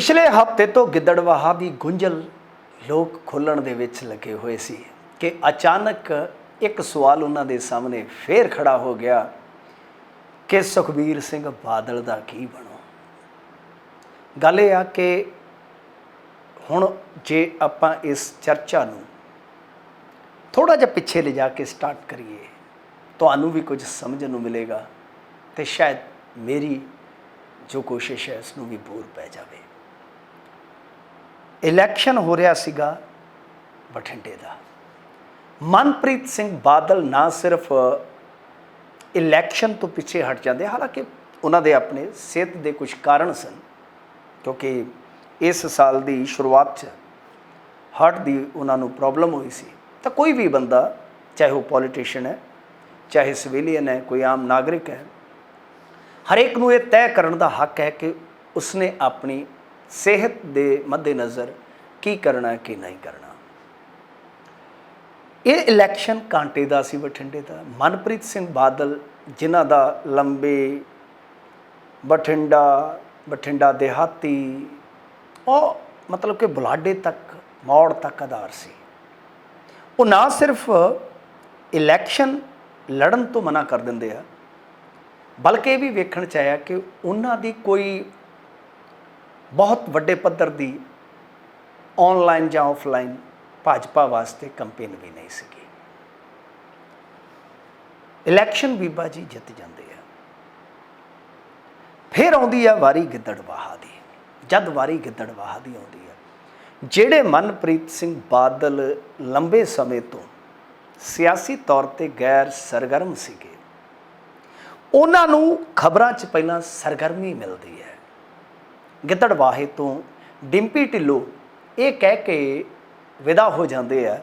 ਪਿਛਲੇ ਹਫ਼ਤੇ ਤੋਂ ਗਿੱਦੜਵਾਹਾ ਦੀ ਗੁੰਝਲ ਲੋਕ ਖੋਲਣ ਦੇ ਵਿੱਚ ਲੱਗੇ ਹੋਏ ਸੀ ਕਿ ਅਚਾਨਕ ਇੱਕ ਸਵਾਲ ਉਹਨਾਂ ਦੇ ਸਾਹਮਣੇ ਫੇਰ ਖੜਾ ਹੋ ਗਿਆ ਕਿ ਸੁਖਬੀਰ ਸਿੰਘ ਬਾਦਲ ਦਾ ਕੀ ਬਣੋ? ਗੱਲ ਇਹ ਆ ਕਿ ਹੁਣ ਜੇ ਆਪਾਂ ਇਸ ਚਰਚਾ ਨੂੰ ਥੋੜਾ ਜਿਹਾ ਪਿੱਛੇ ਲਿਜਾ ਕੇ ਸਟਾਰਟ ਕਰੀਏ, ਤੁਹਾਨੂੰ ਵੀ ਕੁਝ ਸਮਝਣ ਨੂੰ ਮਿਲੇਗਾ ਤੇ ਸ਼ਾਇਦ ਮੇਰੀ ਜੋ ਕੋਸ਼ਿਸ਼ ਹੈ, ਇਸ ਨੂੰ ਵੀ ਬੂਰ ਪੈ ਜਾਵੇ। ਇਲੈਕਸ਼ਨ ਹੋ ਰਿਹਾ ਸੀਗਾ ਬਠਿੰਡੇ ਦਾ। ਮਨਪ੍ਰੀਤ ਸਿੰਘ ਬਾਦਲ ਨਾ ਸਿਰਫ ਇਲੈਕਸ਼ਨ ਤੋਂ ਪਿੱਛੇ ਹਟ ਜਾਂਦੇ, ਹਾਲਾਂਕਿ ਉਹਨਾਂ ਦੇ ਆਪਣੇ ਸਿਹਤ ਦੇ ਕੁਝ ਕਾਰਨ ਸਨ, ਕਿਉਂਕਿ ਇਸ ਸਾਲ ਦੀ ਸ਼ੁਰੂਆਤ 'ਚ ਹਾਰਟ ਦੀ ਉਹਨਾਂ ਨੂੰ ਪ੍ਰੋਬਲਮ ਹੋਈ ਸੀ। ਤਾਂ ਕੋਈ ਵੀ ਬੰਦਾ, ਚਾਹੇ ਉਹ ਪੋਲੀਟੀਸ਼ੀਅਨ ਹੈ, ਚਾਹੇ ਸਿਵਿਲੀਅਨ ਹੈ, ਕੋਈ ਆਮ ਨਾਗਰਿਕ ਹੈ, ਹਰੇਕ ਨੂੰ ਇਹ ਤੈਅ ਕਰਨ ਦਾ ਹੱਕ ਹੈ ਕਿ ਉਸਨੇ ਆਪਣੀ ਸਿਹਤ ਦੇ ਮੱਦੇਨਜ਼ਰ ਕੀ ਕਰਨਾ ਕੀ ਨਹੀਂ ਕਰਨਾ। ਇਹ ਇਲੈਕਸ਼ਨ ਕਾਂਟੇ ਦਾ ਸੀ ਬਠਿੰਡੇ ਦਾ। ਮਨਪ੍ਰੀਤ ਸਿੰਘ ਬਾਦਲ ਜਿਨ੍ਹਾਂ ਦਾ ਲੰਬੇ ਬਠਿੰਡਾ ਬਠਿੰਡਾ ਦੇਹਾਤੀ, ਉਹ ਮਤਲਬ ਕਿ ਬੁਲਾਡੇ ਤੱਕ, ਮੌੜ ਤੱਕ ਆਧਾਰ ਸੀ। ਉਹ ਨਾ ਸਿਰਫ ਇਲੈਕਸ਼ਨ ਲੜਨ ਤੋਂ ਮਨਾ ਕਰ ਦਿੰਦੇ ਆ, ਬਲਕਿ ਇਹ ਵੀ ਵੇਖਣ ਚ ਆਇਆ ਕਿ ਉਹਨਾਂ ਦੀ ਕੋਈ ਬਹੁਤ ਵੱਡੇ ਪੱਧਰ ਦੀ ਆਨਲਾਈਨ ਜਾਂ ਆਫਲਾਈਨ ਭਾਜਪਾ ਵਾਸਤੇ ਕੰਪੇਨ ਵੀ ਨਹੀਂ ਸੀਗੀ। ਇਲੈਕਸ਼ਨ ਬੀਬਾ ਜੀ ਜਿੱਤ ਜਾਂਦੇ ਆ। ਫਿਰ ਆਉਂਦੀ ਆ ਵਾਰੀ ਗਿੱਦੜਵਾਹਾ ਦੀ। ਜਦ ਵਾਰੀ ਗਿੱਦੜਵਾਹਾ ਦੀ ਆਉਂਦੀ ਆ, ਜਿਹੜੇ ਮਨਪ੍ਰੀਤ ਸਿੰਘ ਬਾਦਲ ਲੰਬੇ ਸਮੇਂ ਤੋਂ ਸਿਆਸੀ ਤੌਰ ਤੇ ਗੈਰ ਸਰਗਰਮ ਸੀਗੇ, ਉਹਨਾਂ ਨੂੰ ਖਬਰਾਂ 'ਚ ਪਹਿਲਾਂ ਸਰਗਰਮੀ ਮਿਲਦੀ ਹੈ। ਗਿੱਦੜਵਾਹੇ ਤੋਂ ਡਿੰਪੀ ਢਿੱਲੋਂ ਇਹ ਕਹਿ ਕੇ ਵਿਦਾ ਹੋ ਜਾਂਦੇ ਆ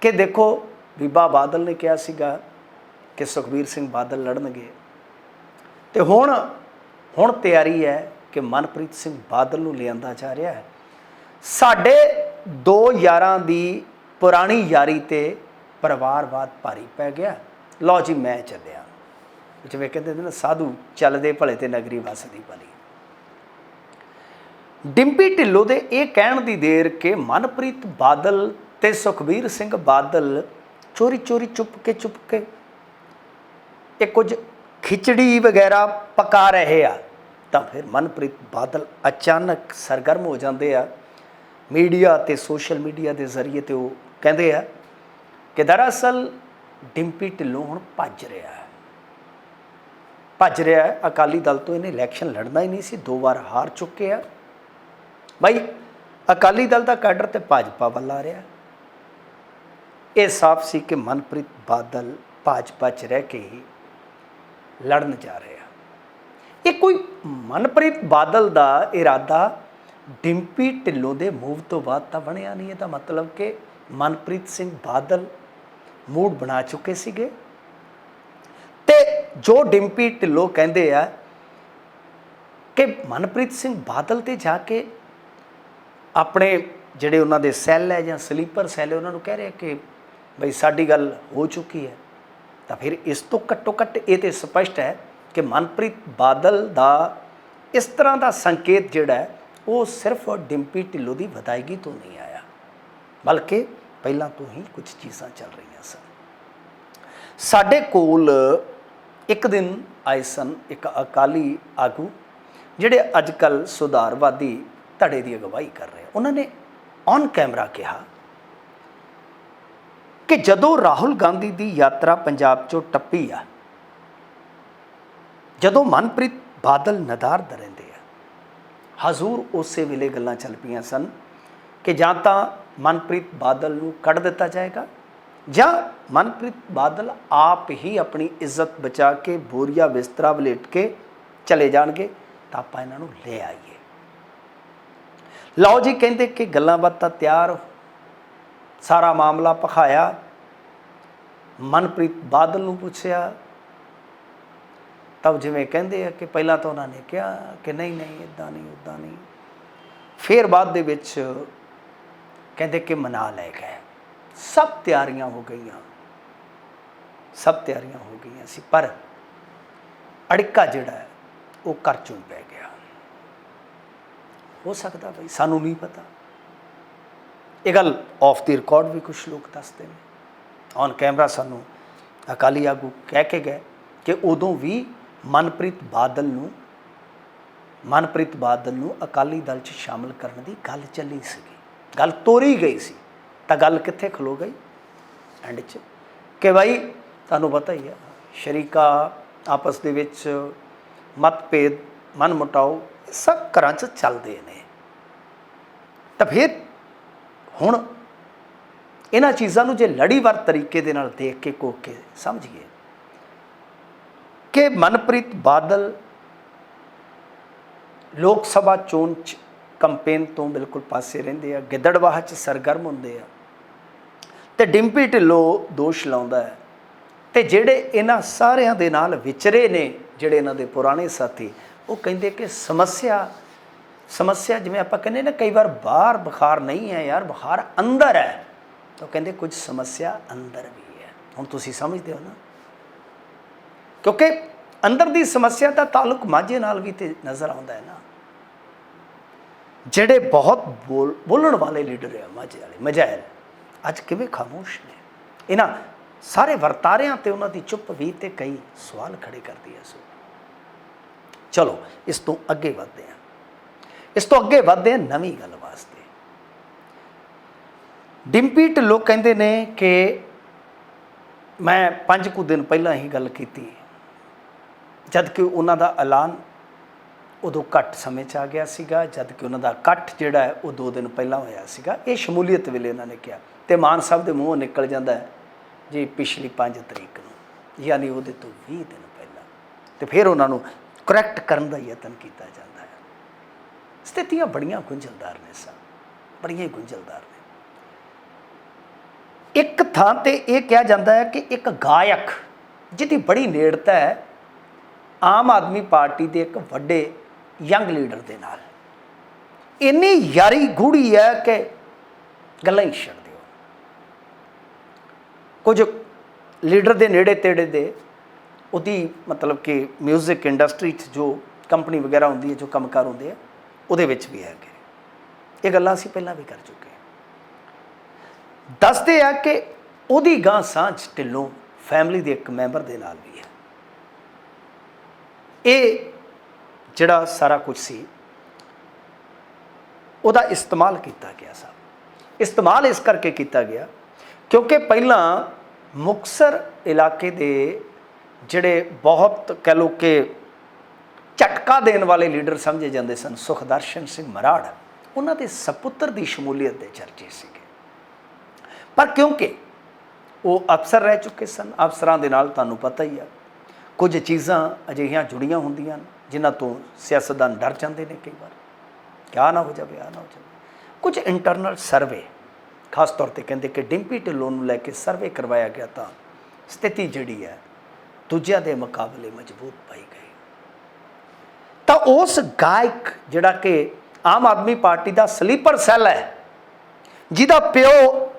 ਕਿ ਦੇਖੋ ਬੀਬਾ ਬਾਦਲ ਨੇ ਕਿਹਾ ਸੀਗਾ ਕਿ ਸੁਖਬੀਰ ਸਿੰਘ ਬਾਦਲ ਲੜਨਗੇ। ਤੇ ਹੁਣ ਹੁਣ ਤਿਆਰੀ ਹੈ ਕਿ ਮਨਪ੍ਰੀਤ ਸਿੰਘ ਬਾਦਲ ਨੂੰ ਲਿਆਂਦਾ ਜਾ ਰਿਹਾ ਹੈ। ਸਾਡੇ ਦੋ ਯਾਰਾਂ ਦੀ ਪੁਰਾਣੀ ਯਾਰੀ ਤੇ ਪਰਿਵਾਰਵਾਦ ਭਾਰੀ ਪੈ ਗਿਆ। ਲਓ ਜੀ, ਮੈਂ ਚੱਲਿਆ। ਜਿਵੇਂ ਕਹਿੰਦੇ ਨੇ ਨਾ ਸਾਧੂ ਚੱਲਦੇ ਭਲੇ ਤੇ ਨਗਰੀ ਵਸਦੀ ਭਲੀ। ਡਿੰਪੀ ਢਿੱਲੋਂ ਦੇ ਇਹ ਕਹਿਣ ਦੀ ਦੇਰ ਕਿ ਮਨਪ੍ਰੀਤ ਬਾਦਲ ਤੇ ਸੁਖਬੀਰ ਸਿੰਘ ਬਾਦਲ ਚੋਰੀ ਚੋਰੀ ਚੁੱਪ ਕੇ ਚੁੱਪ ਕੇ ਇਹ ਕੁਝ ਖਿਚੜੀ ਵਗੈਰਾ ਪਕਾ ਰਹੇ ਆ, ਤਾਂ ਫਿਰ ਮਨਪ੍ਰੀਤ ਬਾਦਲ ਅਚਾਨਕ ਸਰਗਰਮ ਹੋ ਜਾਂਦੇ ਆ। ਮੀਡੀਆ ਤੇ ਸੋਸ਼ਲ ਮੀਡੀਆ ਦੇ ਜ਼ਰੀਏ ਤੇ ਉਹ ਕਹਿੰਦੇ ਆ ਕਿ ਦਰਅਸਲ ਡਿੰਪੀ ਢਿੱਲੋਂ ਹੁਣ ਭੱਜ ਰਿਹਾ ਹੈ। ਭੱਜ ਰਿਹਾ ਹੈ, ਅਕਾਲੀ ਦਲ ਤੋਂ ਇਹਨੇ ਇਲੈਕਸ਼ਨ ਲੜਨਾ ਹੀ ਨਹੀਂ ਸੀ, ਦੋ ਵਾਰ ਹਾਰ ਚੁੱਕੇ ਆ। ਭਾਈ ਅਕਾਲੀ ਦਲ ਦਾ ਕੈਡਰ ਤੇ ਭਾਜਪਾ ਵੱਲ ਆ ਰਿਹਾ। ਇਹ ਸਾਫ਼ ਸੀ ਕਿ ਮਨਪ੍ਰੀਤ ਬਾਦਲ ਭਾਜਪਾ 'ਚ ਰਹਿ ਕੇ ਹੀ ਲੜਨ ਜਾ ਰਿਹਾ ਇਹ ਕੋਈ ਮਨਪ੍ਰੀਤ ਬਾਦਲ ਦਾ ਇਰਾਦਾ ਡਿੰਪੀ ਢਿੱਲੋਂ ਦੇ ਮੂਵ ਤੋਂ ਬਾਅਦ ਤਾਂ ਬਣਿਆ ਨਹੀਂ। ਇਹਦਾ ਮਤਲਬ ਕਿ ਮਨਪ੍ਰੀਤ ਸਿੰਘ ਬਾਦਲ ਮੂਡ ਬਣਾ ਚੁੱਕੇ ਸੀਗੇ। ਤੇ ਜੋ ਡਿੰਪੀ ਢਿੱਲੋਂ ਕਹਿੰਦੇ ਆ ਕਿ ਮਨਪ੍ਰੀਤ ਸਿੰਘ ਬਾਦਲ ਤੇ ਜਾ ਕੇ ਆਪਣੇ ਜਿਹੜੇ ਉਹਨਾਂ ਦੇ ਸੈੱਲ ਹੈ ਜਾਂ ਸਲੀਪਰ ਸੈੱਲ ਹੈ, ਉਹਨਾਂ ਨੂੰ ਕਹਿ ਰਿਹਾ ਕਿ ਬਈ ਸਾਡੀ ਗੱਲ ਹੋ ਚੁੱਕੀ ਹੈ। ਤਾਂ ਫਿਰ ਇਸ ਤੋਂ ਘੱਟੋ ਘੱਟ ਇਹ ਤੇ ਸਪਸ਼ਟ ਹੈ ਕਿ ਮਨਪ੍ਰੀਤ ਬਾਦਲ ਦਾ ਇਸ ਤਰ੍ਹਾਂ ਦਾ ਸੰਕੇਤ ਜਿਹੜਾ ਹੈ, ਉਹ ਸਿਰਫ ਡਿੰਪੀ ਢਿੱਲੋਂ ਦੀ ਵਧਾਈਗੀ ਤੋਂ ਨਹੀਂ ਆਇਆ। ਬਲਕਿ ਪਹਿਲਾਂ ਤੋਂ ਹੀ ਕੁਝ ਚੀਜ਼ਾਂ ਚੱਲ ਰਹੀਆਂ ਸਨ। ਸਾਡੇ ਕੋਲ ਇੱਕ ਦਿਨ ਆਏ ਸਨ ਇੱਕ ਅਕਾਲੀ ਆਗੂ, ਜਿਹੜੇ ਅੱਜ ਕੱਲ ਸੁਧਾਰਵਾਦੀ ਧੜੇ ਦੀ ਅਗਵਾਈ ਕਰ ਰਹੇ ਉਹਨਾਂ ਨੇ ਔਨ ਕੈਮਰਾ ਕਿਹਾ ਕਿ ਜਦੋਂ ਰਾਹੁਲ ਗਾਂਧੀ ਦੀ ਯਾਤਰਾ ਪੰਜਾਬ ਚੋਂ ਟੱਪੀ ਆ, ਜਦੋਂ ਮਨਪ੍ਰੀਤ ਬਾਦਲ ਨਦਾਰ ਰਹਿੰਦੇ ਆ, ਹਜ਼ੂਰ ਉਸੇ ਵੇਲੇ ਗੱਲਾਂ ਚੱਲ ਪਈਆਂ ਸਨ ਕਿ ਜਾਂ ਤਾਂ ਮਨਪ੍ਰੀਤ ਬਾਦਲ ਨੂੰ ਕੱਢ ਦਿੱਤਾ ਜਾਏਗਾ ਜਾਂ ਮਨਪ੍ਰੀਤ ਬਾਦਲ ਆਪ ਹੀ ਆਪਣੀ ਇੱਜ਼ਤ ਬਚਾ ਕੇ ਬੋਰੀਆ ਬਿਸਤਰਾ ਵਲੇਟ ਕੇ ਚਲੇ ਜਾਣਗੇ ਤਾਂ ਆਪਾਂ ਇਹਨਾਂ ਨੂੰ ਲੈ ਆਈਏ। ਲਓ ਜੀ, ਕਹਿੰਦੇ ਕਿ ਗੱਲਾਂ ਬਾਤਾਂ ਤਿਆਰ ਸਾਰਾ ਮਾਮਲਾ ਪਖਾਇਆ ਮਨਪ੍ਰੀਤ ਬਾਦਲ ਨੂੰ ਪੁੱਛਿਆ। ਤਬ ਜਿਵੇਂ ਕਹਿੰਦੇ ਆ ਕਿ ਪਹਿਲਾਂ ਤਾਂ ਉਹਨਾਂ ਨੇ ਕਿਹਾ ਕਿ ਨਹੀਂ ਨਹੀਂ ਇਦਾਂ ਨਹੀਂ ਉਦਾਂ ਨਹੀਂ। ਫਿਰ ਬਾਅਦ ਦੇ ਵਿੱਚ ਕਹਿੰਦੇ ਕਿ ਮਨਾ ਲੈ ਗਏ ਸਭ ਤਿਆਰੀਆਂ ਹੋ ਗਈਆਂ। ਸਭ ਤਿਆਰੀਆਂ ਹੋ ਗਈਆਂ ਸੀ, ਪਰ ਅੜਿੱਕਾ ਜਿਹੜਾ ਉਹ ਕਰ ਚੁਣ ਪੈ ਗਿਆ। ਹੋ ਸਕਦਾ ਬਈ, ਸਾਨੂੰ ਨਹੀਂ ਪਤਾ। ਇਹ ਗੱਲ ਆਫ ਦੀ ਰਿਕਾਰਡ ਵੀ ਕੁਝ ਲੋਕ ਦੱਸਦੇ ਨੇ। ਔਨ ਕੈਮਰਾ ਸਾਨੂੰ ਅਕਾਲੀ ਆਗੂ ਕਹਿ ਕੇ ਗਏ ਕਿ ਉਦੋਂ ਵੀ ਮਨਪ੍ਰੀਤ ਬਾਦਲ ਨੂੰ, ਮਨਪ੍ਰੀਤ ਬਾਦਲ ਨੂੰ ਅਕਾਲੀ ਦਲ 'ਚ ਸ਼ਾਮਲ ਕਰਨ ਦੀ ਗੱਲ ਚੱਲੀ ਸੀਗੀ। ਗੱਲ ਤੋਰੀ ਗਈ ਸੀ। ਤਾਂ ਗੱਲ ਕਿੱਥੇ ਖਲੋ ਗਈ? ਐਂਡ 'ਚ। ਕਿ ਭਾਈ ਤੁਹਾਨੂੰ ਪਤਾ ਹੀ ਆ, ਸ਼ਰੀਕਾ ਆਪਸ ਦੇ ਵਿੱਚ ਮਤਭੇਦ ਮਨ ਮੁਟਾਓ ਸਭ ਘਰਾਂ 'ਚ ਚੱਲਦੇ ਨੇ। ਤਾਂ ਫਿਰ ਹੁਣ ਇਹਨਾਂ ਚੀਜ਼ਾਂ ਨੂੰ ਜੇ ਲੜੀਵਾਰ ਤਰੀਕੇ ਦੇ ਨਾਲ ਦੇਖ ਕੇ ਕੋਕ ਕੇ ਸਮਝੀਏ ਕਿ ਮਨਪ੍ਰੀਤ ਬਾਦਲ ਲੋਕ ਸਭਾ ਚੋਣ ਚ ਕੰਪੇਨ ਤੋਂ ਬਿਲਕੁਲ ਪਾਸੇ ਰਹਿੰਦੇ ਆ, ਗਿੱਦੜਵਾਹ ਚ ਸਰਗਰਮ ਹੁੰਦੇ ਆ ਤੇ ਡਿੰਪੀ ਢਿੱਲੋਂ ਦੋਸ਼ ਲਾਉਂਦਾ ਹੈ ਤੇ ਜਿਹੜੇ ਇਹਨਾਂ ਸਾਰਿਆਂ ਦੇ ਨਾਲ ਵਿਚਰੇ ਨੇ, ਜਿਹੜੇ ਇਹਨਾਂ ਦੇ ਪੁਰਾਣੇ ਸਾਥੀ ਉਹ ਕਹਿੰਦੇ ਕਿ ਸਮੱਸਿਆ ਸਮੱਸਿਆ ਜਿਵੇਂ ਆਪਾਂ ਕਹਿੰਦੇ ਨਾ, ਕਈ ਵਾਰ ਬਾਹਰ ਬੁਖਾਰ ਨਹੀਂ ਹੈ ਯਾਰ, ਬੁਖਾਰ ਅੰਦਰ ਹੈ। ਤਾਂ ਕਹਿੰਦੇ ਕੁਝ ਸਮੱਸਿਆ ਅੰਦਰ ਵੀ ਹੈ। ਹੁਣ ਤੁਸੀਂ ਸਮਝਦੇ ਹੋ ਨਾ? ਕਿਉਂਕਿ ਅੰਦਰ ਦੀ ਸਮੱਸਿਆ ਦਾ ਤਾਲੁਕ ਮਾਝੇ ਨਾਲ ਵੀ ਤੇ ਨਜ਼ਰ ਆਉਂਦਾ ਹੈ ਨਾ। ਜਿਹੜੇ ਬਹੁਤ ਬੋਲ, ਬੋਲਣ ਵਾਲੇ ਲੀਡਰ ਆ ਮਾਝੇ ਵਾਲੇ ਮਜਾਇਲ ਅੱਜ ਕਿਵੇਂ ਖਾਮੋਸ਼ ਨੇ? ਇਹਨਾਂ ਸਾਰੇ ਵਰਤਾਰਿਆਂ ਤੇ ਉਹਨਾਂ ਦੀ ਚੁੱਪ ਵੀ ਤੇ ਕਈ ਸਵਾਲ ਖੜੇ ਕਰਦੀ ਹੈ ਸੋ। ਚਲੋ, ਇਸ ਤੋਂ ਅੱਗੇ ਵਧਦੇ ਹਾਂ। ਇਸ ਤੋਂ ਅੱਗੇ ਵਧਦੇ ਹਾਂ ਨਵੀਂ ਗੱਲ ਵਾਸਤੇ। ਡਿੰਪੀ ਢਿੱਲੋਂ ਕਹਿੰਦੇ ਨੇ ਕਿ ਮੈਂ ਪੰਜ ਕੁ ਦਿਨ ਪਹਿਲਾਂ ਹੀ ਗੱਲ ਕੀਤੀ। ਜਦ ਕਿ ਉਹਨਾਂ ਦਾ ਐਲਾਨ ਉਦੋਂ ਘੱਟ ਸਮੇਂ 'ਚ ਆ ਗਿਆ ਸੀਗਾ, ਜਦ ਕਿ ਉਹਨਾਂ ਦਾ ਇਕੱਠ ਜਿਹੜਾ ਹੈ ਉਹ 2 ਦਿਨ ਪਹਿਲਾਂ ਹੋਇਆ ਸੀਗਾ। ਇਹ ਸ਼ਮੂਲੀਅਤ ਵੇਲੇ ਇਹਨਾਂ ਨੇ ਕਿਹਾ ਤੇ ਮਾਨ ਸਾਹਿਬ ਦੇ ਮੂੰਹੋਂ ਨਿਕਲ ਜਾਂਦਾ ਹੈ, ਜੀ, ਪਿਛਲੀ 5 ਤਰੀਕ ਨੂੰ, ਯਾਨੀ ਉਹਦੇ ਤੋਂ 20 ਦਿਨ ਪਹਿਲਾਂ। ਤੇ ਫਿਰ ਉਹਨਾਂ ਨੂੰ ਕਰੈਕਟ ਕਰਨ ਦਾ ਯਤਨ ਕੀਤਾ ਜਾਂਦਾ ਹੈ। ਸਥਿਤੀਆਂ ਬੜੀਆਂ ਗੁੰਝਲਦਾਰ ਨੇ ਸਾ ਬੜੀਆਂ ਗੁੰਝਲਦਾਰ ਨੇ। ਇੱਕ ਥਾਂ ਤੇ ਇਹ ਕਿਹਾ ਜਾਂਦਾ ਹੈ ਕਿ ਇੱਕ ਗਾਇਕ ਜਿਹਦੀ ਬੜੀ ਨੇੜਤਾ ਹੈ, ਆਮ ਆਦਮੀ ਪਾਰਟੀ ਦੇ ਇੱਕ ਵੱਡੇ ਯੰਗ ਲੀਡਰ ਦੇ ਨਾਲ। ਇੰਨੀ ਯਾਰੀ ਗੂੜੀ ਹੈ ਕਿ ਗੱਲਾਂ ਹੀ ਛੱਡ ਦਿਓ। ਕੁਝ ਲੀਡਰ ਦੇ ਨੇੜੇ ਤੇੜੇ ਦੇ ਉਹਦੀ ਮਤਲਬ ਕਿ 뮤직 ਇੰਡਸਟਰੀ 'ਚ ਜੋ ਕੰਪਨੀ ਵਗੈਰਾ ਹੁੰਦੀ ਹੈ, ਜੋ ਕੰਮਕਾਰ ਹੁੰਦੇ ਆ, ਉਹਦੇ ਵਿੱਚ ਵੀ ਹੈਗੇ ਇਹ ਗੱਲਾਂ ਅਸੀਂ ਪਹਿਲਾਂ ਵੀ ਕਰ ਚੁੱਕੇ ਹਾਂ। ਦੱਸਦੇ ਆ ਕਿ ਉਹਦੀ ਗਾਂ ਸਾਂਝ ਢਿੱਲੋਂ ਫੈਮਿਲੀ ਦੇ ਇੱਕ ਮੈਂਬਰ ਦੇ ਨਾਲ ਵੀ ਹੈ। ਇਹ ਜਿਹੜਾ ਸਾਰਾ ਕੁਝ ਸੀ, ਉਹਦਾ ਇਸਤੇਮਾਲ ਕੀਤਾ ਗਿਆ ਸਭ ਇਸਤੇਮਾਲ ਇਸ ਕਰਕੇ ਕੀਤਾ ਗਿਆ ਕਿਉਂਕਿ ਪਹਿਲਾਂ ਮੁਕਸਰ ਇਲਾਕੇ ਦੇ ਜਿਹੜੇ ਬਹੁਤ ਕਹਿ ਲੋ ਕਿ ਝਟਕਾ ਦੇਣ ਵਾਲੇ ਲੀਡਰ ਸਮਝੇ ਜਾਂਦੇ ਸਨ ਸੁਖਦਰਸ਼ਨ ਸਿੰਘ ਮਰਾੜ। ਉਹਨਾਂ ਦੇ ਸਪੁੱਤਰ ਦੀ ਸ਼ਮੂਲੀਅਤ ਦੇ ਚਰਚੇ ਸੀਗੇ। ਪਰ ਕਿਉਂਕਿ ਉਹ ਅਫਸਰ ਰਹਿ ਚੁੱਕੇ ਸਨ ਅਫਸਰਾਂ ਦੇ ਨਾਲ ਤੁਹਾਨੂੰ ਪਤਾ ਹੀ ਆ ਕੁਝ ਚੀਜ਼ਾਂ ਅਜਿਹੀਆਂ ਜੁੜੀਆਂ ਹੁੰਦੀਆਂ ਨੇ, ਜਿਨ੍ਹਾਂ ਤੋਂ ਸਿਆਸਤਦਾਨ ਡਰ ਜਾਂਦੇ ਨੇ ਕਈ ਵਾਰ। ਕਿਆ ਨਾ ਹੋ ਜਾਵੇ ਆ ਨਾ ਹੋ ਜਾਵੇ। ਕੁਝ ਇੰਟਰਨਲ ਸਰਵੇ ਖਾਸ ਤੌਰ ਤੇ ਕਹਿੰਦੇ ਕਿ ਡਿੰਪੀ ਢਿੱਲੋਂ ਨੂੰ ਲੈ ਕੇ ਸਰਵੇ ਕਰਵਾਇਆ ਗਿਆ ਤਾਂ ਸਥਿਤੀ ਜਿਹੜੀ ਹੈ ਦੂਜਿਆਂ ਦੇ ਮੁਕਾਬਲੇ ਮਜ਼ਬੂਤ ਪਾਈ ਗਈ। ਤਾਂ ਉਸ ਗਾਇਕ ਜਿਹੜਾ ਕਿ ਆਮ ਆਦਮੀ ਪਾਰਟੀ ਦਾ ਸਲੀਪਰ ਸੈੱਲ ਹੈ, ਜਿਹਦਾ ਪਿਓ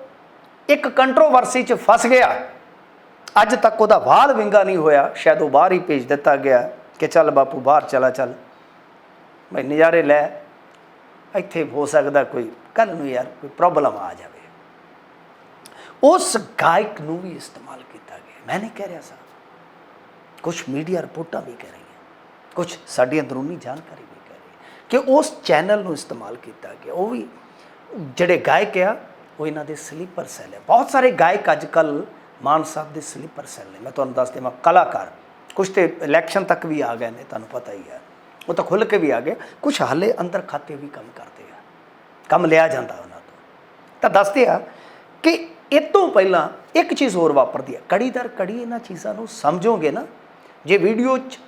ਇੱਕ ਕੰਟਰੋਵਰਸੀ 'ਚ ਫਸ ਗਿਆ। ਅੱਜ ਤੱਕ ਉਹਦਾ ਵਾਲ ਵਿੰਗਾ ਨਹੀਂ ਹੋਇਆ, ਸ਼ਾਇਦ ਉਹ ਬਾਹਰ ਹੀ ਭੇਜ ਦਿੱਤਾ ਗਿਆ ਕਿ ਚੱਲ ਬਾਪੂ ਬਾਹਰ ਚਲਾ ਚੱਲ। ਮੈਂ ਨਜ਼ਾਰੇ ਲੈ, ਇੱਥੇ ਹੋ ਸਕਦਾ ਕੋਈ ਕੱਲ ਨੂੰ ਯਾਰ ਕੋਈ ਪ੍ਰੋਬਲਮ ਆ ਜਾਵੇ। ਉਸ ਗਾਇਕ ਨੂੰ ਵੀ ਇਸਤੇਮਾਲ ਕੀਤਾ ਗਿਆ। ਮੈਂ ਨਹੀਂ ਕਹਿ ਰਿਹਾ ਸਾਂ। ਕੁਝ ਮੀਡੀਆ ਰਿਪੋਰਟਾਂ ਵੀ ਕਹਿ ਰਹੀਆਂ ਕੁਝ ਸਾਡੀ ਅੰਦਰੂਨੀ ਜਾਣਕਾਰੀ ਵੀ ਕਹਿ ਰਹੀ ਕਿ ਉਸ ਚੈਨਲ ਨੂੰ ਇਸਤੇਮਾਲ ਕੀਤਾ ਗਿਆ। ਉਹ ਵੀ ਜਿਹੜੇ ਗਾਇਕ ਆ, ਉਹ ਇਹਨਾਂ ਦੇ ਸਲੀਪਰ ਸੈੱਲ ਹੈ ਬਹੁਤ ਸਾਰੇ ਗਾਇਕ ਅੱਜ ਕੱਲ ਮਾਨ ਸਾਹਿਬ ਦੇ ਸਲੀਪਰ ਸੈੱਲ ਨੇ। ਮੈਂ ਤੁਹਾਨੂੰ ਦੱਸ ਦੇਵਾਂ, ਕਲਾਕਾਰ ਕੁਝ ਤੇ ਇਲੈਕਸ਼ਨ ਤੱਕ ਵੀ ਆ ਗਏ ਨੇ, ਤੁਹਾਨੂੰ ਪਤਾ ਹੀ ਹੈ ਉਹ ਤਾਂ ਖੁੱਲ ਕੇ ਵੀ ਆ ਗਏ। ਕੁਝ ਹਾਲੇ ਅੰਦਰ ਖਾਤੇ ਵੀ ਕੰਮ ਕਰਦੇ ਆ। ਕੰਮ ਲਿਆ ਜਾਂਦਾ ਉਹਨਾਂ ਤੋਂ। ਤਾਂ ਦੱਸਦੇ ਆ ਕਿ ਇਹ ਤੋਂ ਪਹਿਲਾਂ ਇੱਕ ਚੀਜ਼ ਹੋਰ ਵਾਪਰਦੀ ਹੈ ਕੜੀ ਦਰ ਕੜੀ ਇਹਨਾਂ ਚੀਜ਼ਾਂ ਨੂੰ ਸਮਝੋਗੇ ਨਾ ਜੇ ਵੀਡੀਓ 'ਚ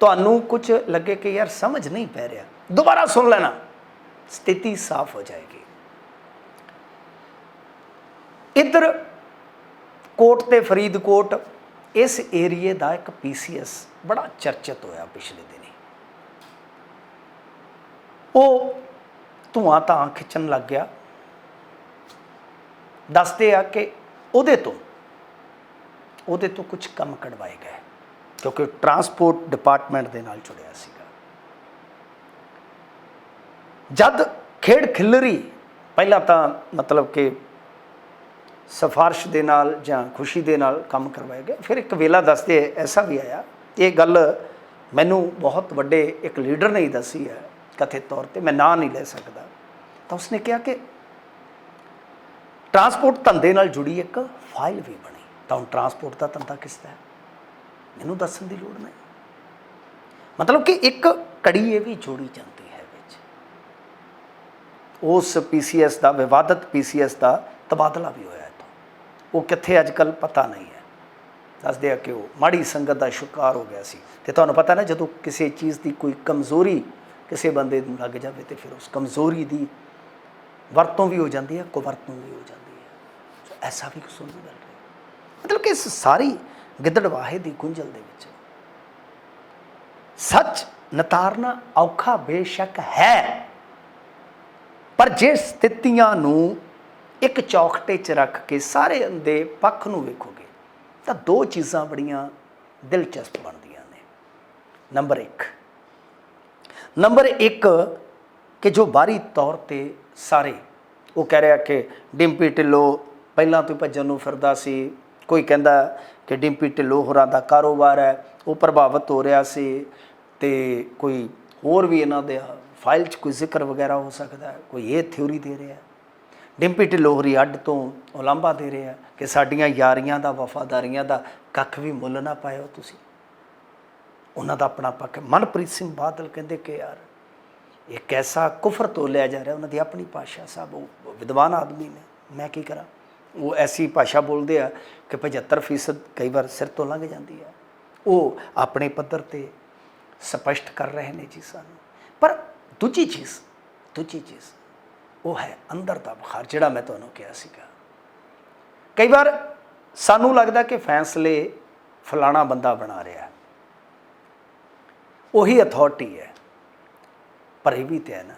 ਤੁਹਾਨੂੰ ਕੁਝ ਲੱਗੇ ਕਿ ਯਾਰ ਸਮਝ ਨਹੀਂ ਪੈ ਰਿਹਾ, ਦੁਬਾਰਾ ਸੁਣ ਲੈਣਾ। ਸਥਿਤੀ ਸਾਫ਼ ਹੋ ਜਾਏਗੀ। ਇੱਧਰ ਕੋਟ ਤੇ ਫਰੀਦਕੋਟ, ਇਸ ਏਰੀਏ ਦਾ ਇੱਕ ਪੀਸੀਐਸ ਬੜਾ ਚਰਚਿਤ ਹੋਇਆ ਪਿਛਲੇ ਦਿਨੀ। ਉਹ ਧੂਆਂ ਤਾਂ ਖਿੱਚਣ ਲੱਗ ਗਿਆ। ਦੱਸਦੇ ਆ ਕਿ ਉਹਦੇ ਤੋਂ ਉਹਦੇ ਤੋਂ ਕੁਝ ਕੰਮ ਕਢਵਾਏ ਗਏ। ਕਿਉਂਕਿ ਟਰਾਂਸਪੋਰਟ ਡਿਪਾਰਟਮੈਂਟ ਦੇ ਨਾਲ ਜੁੜਿਆ ਸੀਗਾ। ਜਦ ਖੇਡ ਖਿਲਰੀ, ਪਹਿਲਾਂ ਤਾਂ ਮਤਲਬ ਕਿ ਸਫਾਰਸ਼ ਦੇ ਨਾਲ ਜਾਂ ਖੁਸ਼ੀ ਦੇ ਨਾਲ ਕੰਮ ਕਰਵਾਇਆ ਗਿਆ ਫਿਰ ਇੱਕ ਵੇਲਾ ਦੱਸਦੇ ਐਸਾ ਵੀ ਆਇਆ, ਇਹ ਗੱਲ ਮੈਨੂੰ ਬਹੁਤ ਵੱਡੇ ਇੱਕ ਲੀਡਰ ਨੇ ਹੀ ਦੱਸੀ ਹੈ ਕਥਿਤ ਤੌਰ ਤੇ, ਮੈਂ ਨਾਂ ਨਹੀਂ ਲੈ ਸਕਦਾ। ਤਾਂ ਉਸਨੇ ਕਿਹਾ ਕਿ ਟਰਾਂਸਪੋਰਟ ਧੰਦੇ ਨਾਲ ਜੁੜੀ ਇੱਕ ਫਾਈਲ ਵੀ ਬਣੀ। ਤਾਂ ਹੁਣ ਟਰਾਂਸਪੋਰਟ ਦਾ ਧੰਦਾ ਕਿਸ ਦਾ ਹੈ? ਮੈਨੂੰ ਦੱਸਣ ਦੀ ਲੋੜ ਨਹੀਂ। ਮਤਲਬ ਕਿ ਇੱਕ ਕੜੀ ਇਹ ਵੀ ਜੋੜੀ ਜਾਂਦੀ ਹੈ ਵਿੱਚ। ਉਸ ਪੀਸੀਐਸ ਦਾ, ਵਿਵਾਦਤ ਪੀਸੀਐਸ ਦਾ ਤਬਾਦਲਾ ਵੀ ਹੋਇਆ ਇੱਥੋਂ। ਉਹ ਕਿੱਥੇ ਅੱਜ ਕੱਲ ਪਤਾ ਨਹੀਂ ਹੈ। ਦੱਸਦੇ ਆ ਕਿ ਉਹ ਮਾੜੀ ਸੰਗਤ ਦਾ ਸ਼ਿਕਾਰ ਹੋ ਗਿਆ ਸੀ। ਤੇ ਤੁਹਾਨੂੰ ਪਤਾ ਨਾ, ਜਦੋਂ ਕਿਸੇ ਚੀਜ਼ ਦੀ ਕੋਈ ਕਮਜ਼ੋਰੀ ਕਿਸੇ ਬੰਦੇ ਨੂੰ ਲੱਗ ਜਾਵੇ ਤੇ ਫਿਰ ਉਸ ਕਮਜ਼ੋਰੀ ਦੀ ਵਰਤੋਂ ਵੀ ਹੋ ਜਾਂਦੀ ਹੈ, ਕੁਵਰਤੋਂ ਵੀ ਹੋ ਜਾਂਦੀ ਹੈ। ਐਸਾ ਵੀ ਕੁਝ ਸੁਣਨ ਨੂੰ ਮਿਲ ਰਿਹਾ। ਮਤਲਬ ਕਿ ਸਾਰੀ ਗਿੱਦੜਵਾਹੇ ਦੀ ਗੁੰਝਲ ਦੇ ਵਿੱਚ। ਸੱਚ ਨਤਾਰਨਾ ਔਖਾ ਬੇਸ਼ੱਕ ਹੈ, ਪਰ ਜੇ ਸਥਿਤੀਆਂ ਨੂੰ ਇੱਕ ਚੌਕਟੇ 'ਚ ਰੱਖ ਕੇ ਸਾਰੇ ਦੇ ਪੱਖ ਨੂੰ ਵੇਖੋਗੇ, ਤਾਂ ਦੋ ਚੀਜ਼ਾਂ ਬੜੀਆਂ ਦਿਲਚਸਪ ਬਣਦੀਆਂ ਨੇ। ਨੰਬਰ 1 ਨੰਬਰ 1 ਕਿ ਜੋ ਬਾਹਰੀ ਤੌਰ ਤੇ ਸਾਰੇ, ਉਹ ਕਹਿ ਰਿਹਾ ਕਿ ਡਿੰਪੀ ਢਿੱਲੋਂ ਪਹਿਲਾਂ ਤੋਂ ਭੱਜਣ ਨੂੰ ਫਿਰਦਾ ਸੀ ਕੋਈ ਕਹਿੰਦਾ ਕਿ ਡਿੰਪੀ ਢਿੱਲੋਂ ਹੋਰਾਂ ਦਾ ਕਾਰੋਬਾਰ ਹੈ, ਉਹ ਪ੍ਰਭਾਵਿਤ ਹੋ ਰਿਹਾ ਸੀ ਤੇ ਕੋਈ ਹੋਰ ਵੀ ਇਹਨਾਂ ਦੇ ਫਾਈਲ 'ਚ ਕੋਈ ਜ਼ਿਕਰ ਵਗੈਰਾ ਹੋ ਸਕਦਾ ਕੋਈ ਇਹ ਥਿਉਰੀ ਦੇ ਰਿਹਾ ਡਿੰਪੀ ਢਿੱਲੋਂ ਅੱਡ ਤੋਂ ਉਲਾਂਭਾ ਦੇ ਰਿਹਾ ਕਿ ਸਾਡੀਆਂ ਯਾਰੀਆਂ ਦਾ, ਵਫਾਦਾਰੀਆਂ ਦਾ ਕੱਖ ਵੀ ਮੁੱਲ ਨਾ ਪਾਇਓ ਤੁਸੀਂ। ਉਹਨਾਂ ਦਾ ਆਪਣਾ ਪੱਖ ਮਨਪ੍ਰੀਤ ਸਿੰਘ ਬਾਦਲ ਕਹਿੰਦੇ ਕਿ ਯਾਰ ਇਹ ਕੈਸਾ ਕੁਫਰ ਤੋਂ ਲਿਆ ਜਾ ਰਿਹਾ, ਉਹਨਾਂ ਦੀ ਆਪਣੀ ਭਾਸ਼ਾ ਸਭ ਉਹ ਵਿਦਵਾਨ ਆਦਮੀ ਨੇ। ਮੈਂ ਕੀ ਕਰਾਂ? ਉਹ ਐਸੀ ਭਾਸ਼ਾ ਬੋਲਦੇ ਆ ਕਿ 75% ਕਈ ਵਾਰ ਸਿਰ ਤੋਂ ਲੰਘ ਜਾਂਦੀ ਹੈ ਉਹ ਆਪਣੇ ਪੱਧਰ ਤੇ ਸਪਸ਼ਟ ਕਰ ਰਹੇ ਨੇ ਜੀ ਸਾਨੂੰ। ਪਰ ਦੂਜੀ ਚੀਜ਼ ਦੂਜੀ ਚੀਜ਼, ਉਹ ਹੈ ਅੰਦਰ ਦਾ ਬੁਖਾਰ, ਜਿਹੜਾ ਮੈਂ ਤੁਹਾਨੂੰ ਕਿਹਾ ਸੀਗਾ। ਕਈ ਵਾਰ ਸਾਨੂੰ ਲੱਗਦਾ ਕਿ ਫੈਸਲੇ ਫਲਾਣਾ ਬੰਦਾ ਬਣਾ ਰਿਹਾ ਉਹੀ ਅਥਾਰਟੀ ਹੈ। ਪਰ ਇਹ ਵੀ ਤੇ ਹੈ ਨਾ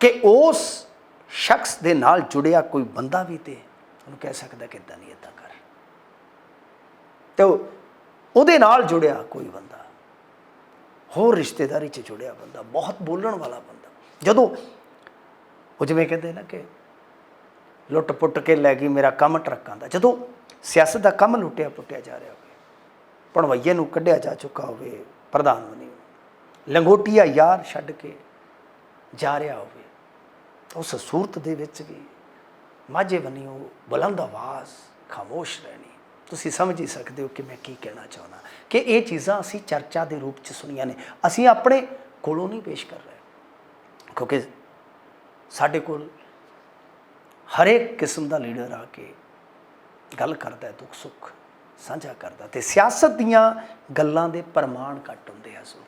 ਕਿ ਉਸ ਸ਼ਖਸ ਦੇ ਨਾਲ ਜੁੜਿਆ ਕੋਈ ਬੰਦਾ ਵੀ ਤੇ ਉਹਨੂੰ ਕਹਿ ਸਕਦਾ ਕਿ ਇਦਾਂ ਨਹੀਂ ਇਦਾਂ ਕਰ। ਤੇ ਉਹਦੇ ਨਾਲ ਜੁੜਿਆ ਕੋਈ ਬੰਦਾ, ਹੋਰ ਰਿਸ਼ਤੇਦਾਰੀ 'ਚ ਜੁੜਿਆ ਬੰਦਾ, ਬਹੁਤ ਬੋਲਣ ਵਾਲਾ ਬੰਦਾ। ਜਦੋਂ ਉਹ ਜਿਵੇਂ ਕਹਿੰਦੇ ਨਾ ਕਿ ਲੁੱਟ ਪੁੱਟ ਕੇ ਲੈ ਗਈ ਮੇਰਾ ਕੰਮ ਟਰੱਕਾਂ ਦਾ, ਜਦੋਂ ਸਿਆਸਤ ਦਾ ਕੰਮ ਲੁੱਟਿਆ ਪੁੱਟਿਆ ਜਾ ਰਿਹਾ ਹੋਵੇ, ਭਣਵਈਏ ਨੂੰ ਕੱਢਿਆ ਜਾ ਚੁੱਕਾ ਹੋਵੇ ਪ੍ਰਧਾਨ ਬਣੀ ਲੰਗੋਟੀਆ ਯਾਰ ਛੱਡ ਕੇ ਜਾ ਰਿਹਾ ਹੋਵੇ ਉਸ ਸੂਰਤ ਦੇ ਵਿੱਚ ਵੀ ਮਾਝੇ ਬਣੀ ਉਹ ਬੁਲੰਦ ਆਵਾਜ਼, ਖਾਮੋਸ਼ ਰਹਿਣੀ। ਤੁਸੀਂ ਸਮਝ ਹੀ ਸਕਦੇ ਹੋ ਕਿ ਮੈਂ ਕੀ ਕਹਿਣਾ ਚਾਹੁੰਦਾ। ਕਿ ਇਹ ਚੀਜ਼ਾਂ ਅਸੀਂ ਚਰਚਾ ਦੇ ਰੂਪ ਚ ਸੁਣੀਆਂ ਨੇ। ਅਸੀਂ ਆਪਣੇ ਕੋਲੋਂ ਨਹੀਂ ਪੇਸ਼ ਕਰ ਰਹੇ। ਕਿਉਂਕਿ ਸਾਡੇ ਕੋਲ ਹਰੇਕ ਕਿਸਮ ਦਾ ਲੀਡਰ ਆ ਕੇ ਗੱਲ ਕਰਦਾ ਹੈ ਦੁੱਖ ਸੁੱਖ ਸਾਂਝਾ ਕਰਦਾ ਤੇ ਸਿਆਸਤ ਦੀਆਂ ਗੱਲਾਂ ਦੇ ਪ੍ਰਮਾਣ ਘੱਟ ਹੁੰਦੇ ਆ ਜ਼ਰੂਰ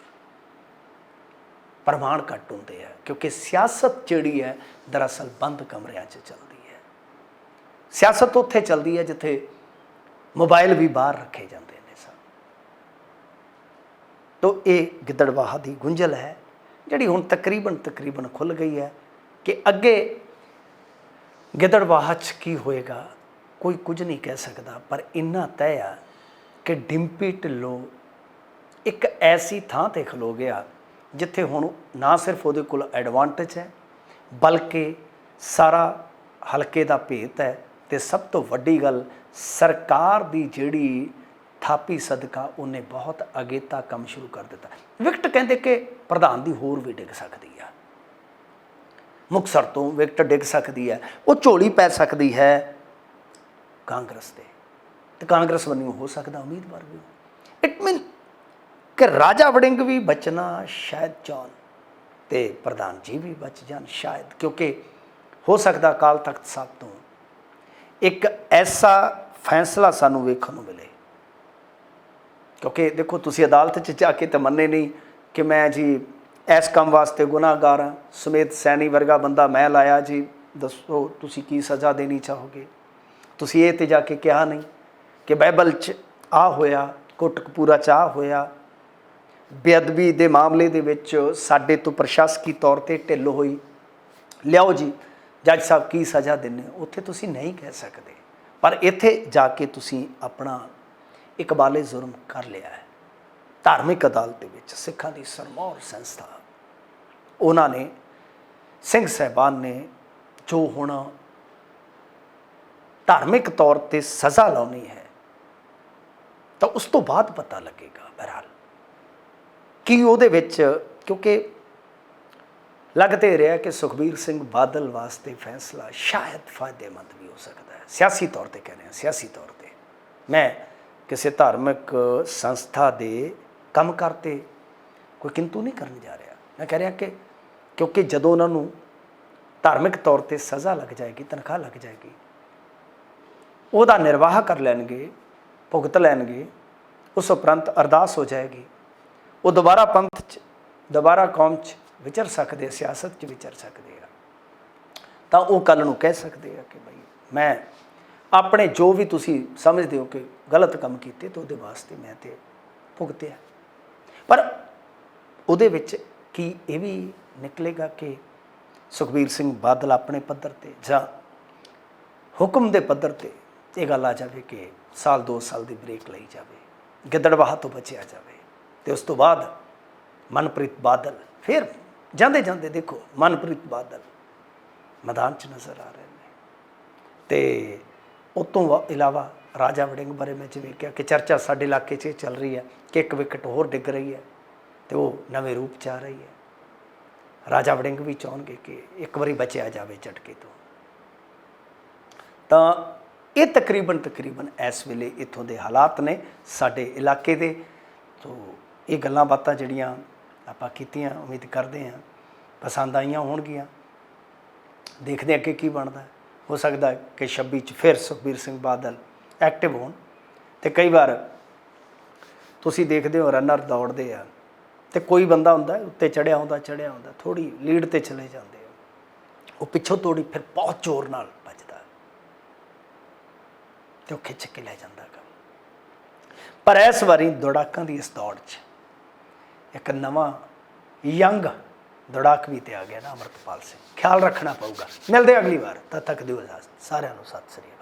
ਪ੍ਰਮਾਣ ਘੱਟ ਹੁੰਦੇ ਆ, ਕਿਉਂਕਿ ਸਿਆਸਤ ਜਿਹੜੀ ਹੈ ਦਰਅਸਲ ਬੰਦ ਕਮਰਿਆਂ 'ਚ ਚੱਲਦੀ ਹੈ। ਸਿਆਸਤ ਉੱਥੇ ਚੱਲਦੀ ਹੈ ਜਿੱਥੇ ਮੋਬਾਈਲ ਵੀ ਬਾਹਰ ਰੱਖੇ ਜਾਂਦੇ ਨੇ ਸਭ। ਤੋ ਇਹ ਗਿੱਦੜਵਾਹਾ ਦੀ ਗੁੰਝਲ ਹੈ, ਜਿਹੜੀ ਹੁਣ ਤਕਰੀਬਨ ਤਕਰੀਬਨ ਖੁੱਲ ਗਈ ਹੈ ਕਿ ਅੱਗੇ ਗਿੱਦੜਵਾਹਾ 'ਚ ਕੀ ਹੋਏਗਾ, ਕੋਈ ਕੁਝ ਨਹੀਂ ਕਹਿ ਸਕਦਾ, ਪਰ ਇੰਨਾ ਤੈਅ ਆ ਕਿ ਡਿੰਪੀ ਢਿੱਲੋਂ ਇੱਕ ਐਸੀ ਥਾਂ ਤੇ ਖਲੋ ਗਿਆ ਜਿੱਥੇ ਹੁਣ ਨਾ ਸਿਰਫ ਉਹਦੇ ਕੋਲ ਐਡਵਾਂਟੇਜ ਹੈ, ਬਲਕਿ ਸਾਰਾ ਹਲਕੇ ਦਾ ਭੇਤ ਹੈ ਤੇ ਸਭ ਤੋਂ ਵੱਡੀ ਗੱਲ ਸਰਕਾਰ ਦੀ ਜਿਹੜੀ ਥਾਪੀ ਸਦਕਾ ਉਹਨੇ ਬਹੁਤ ਅਗੇਤਾ ਕੰਮ ਸ਼ੁਰੂ ਕਰ ਦਿੱਤਾ। ਵਿਕਟ ਕਹਿੰਦੇ ਕਿ ਪ੍ਰਧਾਨ ਦੀ ਹੋਰ ਵੀ ਡਿੱਗ ਸਕਦੀ ਆ। ਮੁਕਸਰ ਤੋਂ ਵਿਕਟ ਡਿੱਗ ਸਕਦੀ ਹੈ, ਉਹ ਝੋਲੀ ਪੈ ਸਕਦੀ ਹੈ ਕਾਂਗਰਸ ਤੇ। ਤੇ ਕਾਂਗਰਸ ਵੱਲੋਂ ਹੋ ਸਕਦਾ ਉਮੀਦਵਾਰ ਵੀ ਇਟ ਮੀਨ ਕਿ ਰਾਜਾ ਵੜਿੰਗ ਵੀ ਬਚਣਾ ਸ਼ਾਇਦ ਚਾਹਣ ਤੇ ਪ੍ਰਧਾਨ ਜੀ ਵੀ ਬਚ ਜਾਣ ਸ਼ਾਇਦ, ਕਿਉਂਕਿ ਹੋ ਸਕਦਾ ਅਕਾਲ ਤਖਤ ਸਾਹਿਬ ਤੋਂ ਇੱਕ ਐਸਾ ਫੈਸਲਾ ਸਾਨੂੰ ਵੇਖਣ ਨੂੰ ਮਿਲੇ। ਕਿਉਂਕਿ ਦੇਖੋ, ਤੁਸੀਂ ਅਦਾਲਤ 'ਚ ਜਾ ਕੇ ਤਾਂ ਮੰਨੇ ਨਹੀਂ ਕਿ ਮੈਂ ਜੀ ਇਸ ਕੰਮ ਵਾਸਤੇ ਗੁਨਾਹਗਾਰ ਹਾਂ, ਸਮੇਤ ਸੈਣੀ ਵਰਗਾ ਬੰਦਾ ਮੈਂ ਲਾਇਆ ਜੀ, ਦੱਸੋ ਤੁਸੀਂ ਕੀ ਸਜ਼ਾ ਦੇਣੀ ਚਾਹੋਗੇ? ਤੁਸੀਂ ਇਹ ਤੇ ਜਾ ਕੇ ਕਿਹਾ ਨਹੀਂ ਕਿ ਬਾਈਬਲ 'ਚ ਆ ਹੋਇਆ, ਕੋਟਕਪੂਰਾ 'ਚ ਆ ਹੋਇਆ ਬੇਅਦਬੀ ਦੇ ਮਾਮਲੇ ਦੇ ਵਿੱਚ ਸਾਡੇ ਤੋਂ ਪ੍ਰਸ਼ਾਸਕੀ ਤੌਰ ਤੇ ਢਿੱਲ ਹੋਈ। ਲਿਆਓ ਜੀ, ਜੱਜ ਸਾਹਿਬ ਕੀ ਸਜ਼ਾ ਦਿੰਨੇ ਉੱਥੇ ਤੁਸੀਂ ਨਹੀਂ ਕਹਿ ਸਕਦੇ। ਪਰ ਇੱਥੇ ਜਾ ਕੇ ਤੁਸੀਂ ਆਪਣਾ ਇਕਬਾਲੇ ਜ਼ੁਰਮ ਕਰ ਲਿਆ ਹੈ। ਧਾਰਮਿਕ ਅਦਾਲਤ ਦੇ ਵਿੱਚ ਸਿੱਖਾਂ ਦੀ ਸਰਮੌਰ ਸੰਸਥਾ। ਉਹਨਾਂ ਨੇ, ਸਿੰਘ ਸਹਿਬਾਨ ਨੇ ਜੋ ਹੁਣ ਧਾਰਮਿਕ ਤੌਰ ਤੇ ਸਜ਼ਾ ਲਾਉਣੀ ਹੈ, ਤਾਂ ਉਸ ਤੋਂ ਬਾਅਦ ਪਤਾ ਲੱਗੇਗਾ ਬਹਿਰਾਲ ਕੀ ਉਹਦੇ ਵਿੱਚ, ਕਿਉਂਕਿ ਲੱਗਦੇ ਰਿਹਾ ਕਿ ਸੁਖਬੀਰ ਸਿੰਘ ਬਾਦਲ ਵਾਸਤੇ ਫੈਸਲਾ ਸ਼ਾਇਦ ਫਾਇਦੇਮੰਦ ਵੀ ਹੋ ਸਕਦਾ ਹੈ। ਸਿਆਸੀ ਤੌਰ ਤੇ ਕਹਿ ਰਿਹਾ, ਸਿਆਸੀ ਤੌਰ ਤੇ। ਮੈਂ ਕਿਸੇ ਧਾਰਮਿਕ ਸੰਸਥਾ ਦੇ ਕੰਮ ਕਰਤੇ ਕੋਈ ਕਿੰਤੂ ਨਹੀਂ ਕਰਨ ਜਾ ਰਿਹਾ। ਮੈਂ ਕਹਿ ਰਿਹਾ ਕਿ ਕਿਉਂਕਿ ਜਦੋਂ ਉਹਨਾਂ ਨੂੰ ਧਾਰਮਿਕ ਤੌਰ ਤੇ ਸਜ਼ਾ ਲੱਗ ਜਾਏਗੀ, ਤਨਖਾਹ ਲੱਗ ਜਾਏਗੀ, ਉਹਦਾ ਨਿਰਵਾਹ ਕਰ ਲੈਣਗੇ, ਭੁਗਤ ਲੈਣਗੇ, ਉਸ ਉਪਰੰਤ ਅਰਦਾਸ ਹੋ ਜਾਏਗੀ। ਉਹ ਦੁਬਾਰਾ ਪੰਥ ਚ, ਦੁਬਾਰਾ ਕੌਮ ਚ ਵਿਚਰ ਸਕਦੇ ਆ, ਸਿਆਸਤ ਚ ਵਿਚਰ ਸਕਦੇ ਆ। ਤਾਂ ਉਹ ਕੱਲ ਨੂੰ ਕਹਿ ਸਕਦੇ ਆ ਕਿ ਭਾਈ ਮੈਂ ਆਪਣੇ ਜੋ ਵੀ ਤੁਸੀਂ ਸਮਝਦੇ ਹੋ ਕਿ ਗਲਤ ਕੰਮ ਕੀਤੇ ਤਾਂ ਉਹਦੇ ਵਾਸਤੇ ਮੈਂ ਤੇ ਭੁਗਤਿਆ। ਪਰ ਉਹਦੇ ਵਿੱਚ ਕੀ ਇਹ ਵੀ ਨਿਕਲੇਗਾ ਕਿ ਸੁਖਬੀਰ ਸਿੰਘ ਬਾਦਲ ਆਪਣੇ ਪੱਧਰ ਤੇ ਜਾਂ ਹੁਕਮ ਦੇ ਪੱਧਰ ਤੇ ਇਹ ਗੱਲ ਆ ਜਾਵੇ ਕਿ ਸਾਲ 2 ਸਾਲ ਦੀ ਬ੍ਰੇਕ ਲਈ ਜਾਵੇ, ਗਿੱਦੜਵਾਹ ਤੋਂ ਬਚਿਆ ਜਾਵੇ। ਤੇ ਉਸ ਤੋਂ ਬਾਅਦ ਮਨਪ੍ਰੀਤ ਬਾਦਲ, ਫਿਰ ਜਾਂਦੇ ਜਾਂਦੇ ਦੇਖੋ ਮਨਪ੍ਰੀਤ ਬਾਦਲ ਮੈਦਾਨ 'ਚ ਨਜ਼ਰ ਆ ਰਹੇ ਨੇ। ਤੇ ਉਸ ਤੋਂ ਵਾ- ਇਲਾਵਾ ਰਾਜਾ ਵੜਿੰਗ ਬਾਰੇ ਮੈਂ ਜਿਵੇਂ ਕਿਹਾ ਕਿ ਚਰਚਾ ਸਾਡੇ ਇਲਾਕੇ 'ਚ ਇਹ ਚੱਲ ਰਹੀ ਹੈ ਕਿ ਇੱਕ ਵਿਕਟ ਹੋਰ ਡਿੱਗ ਰਹੀ ਹੈ ਤੇ ਉਹ ਨਵੇਂ ਰੂਪ 'ਚ ਆ ਰਹੀ ਹੈ। ਰਾਜਾ ਵੜਿੰਗ ਵੀ ਚਾਹਣਗੇ ਕਿ ਇੱਕ ਵਾਰੀ ਬਚਿਆ ਜਾਵੇ ਝਟਕੇ ਤੋਂ। ਤਾਂ ਇਹ ਤਕਰੀਬਨ ਤਕਰੀਬਨ ਇਸ ਵੇਲੇ ਇੱਥੋਂ ਦੇ ਹਾਲਾਤ ਨੇ ਸਾਡੇ ਇਲਾਕੇ ਦੇ। ਤੋਂ ਇਹ ਗੱਲਾਂ ਬਾਤਾਂ ਜਿਹੜੀਆਂ ਆਪਾਂ ਕੀਤੀਆਂ, ਉਮੀਦ ਕਰਦੇ ਹਾਂ, ਪਸੰਦ ਆਈਆਂ ਹੋਣਗੀਆਂ। ਦੇਖਦੇ ਅੱਗੇ ਕੀ ਬਣਦਾ ਹੋ। ਸਕਦਾ ਕਿ 26 ਚ ਫਿਰ ਸੁਖਬੀਰ ਸਿੰਘ ਬਾਦਲ ਐਕਟਿਵ ਹੋਣ ਤੇ ਕਈ ਵਾਰ ਤੁਸੀਂ ਦੇਖਦੇ ਹੋ ਰਨਰ ਦੌੜਦੇ ਆ ਤੇ ਕੋਈ ਬੰਦਾ ਹੁੰਦਾ ਉੱਤੇ ਚੜਿਆ ਹੁੰਦਾ ਚੜਿਆ ਹੁੰਦਾ ਥੋੜੀ ਲੀਡ ਤੇ ਚਲੇ ਜਾਂਦੇ ਆ। ਉਹ ਪਿੱਛੋਂ ਤੋੜੀ ਫਿਰ ਬਹੁਤ ਜ਼ੋਰ ਨਾਲ ਵੱਜਦਾ ਤੇ ਉਹ ਖਿੱਚ ਕੇ ਲੈ ਜਾਂਦਾ ਕੰਮ। ਪਰ ਇਸ ਵਾਰੀ ਦੌੜਾਕਾਂ ਦੀ ਇਸ ਦੌੜ 'ਚ ਇੱਕ ਨਵਾਂ ਯੰਗ ਦੁੜਾਕਵੀ ਤੇ ਆ ਗਿਆ ਨਾ ਅਮਰਤਪਾਲ ਸਿੰਘ। ਖਿਆਲ ਰੱਖਣਾ ਪਊਗਾ। ਮਿਲਦੇ ਅਗਲੀ ਵਾਰ। ਤਦ ਤੱਕ ਦਿਓ ਇਜਾਜ਼ਤ। ਸਾਰਿਆਂ ਨੂੰ ਸਤਿ ਸ੍ਰੀ ਅਕਾਲ।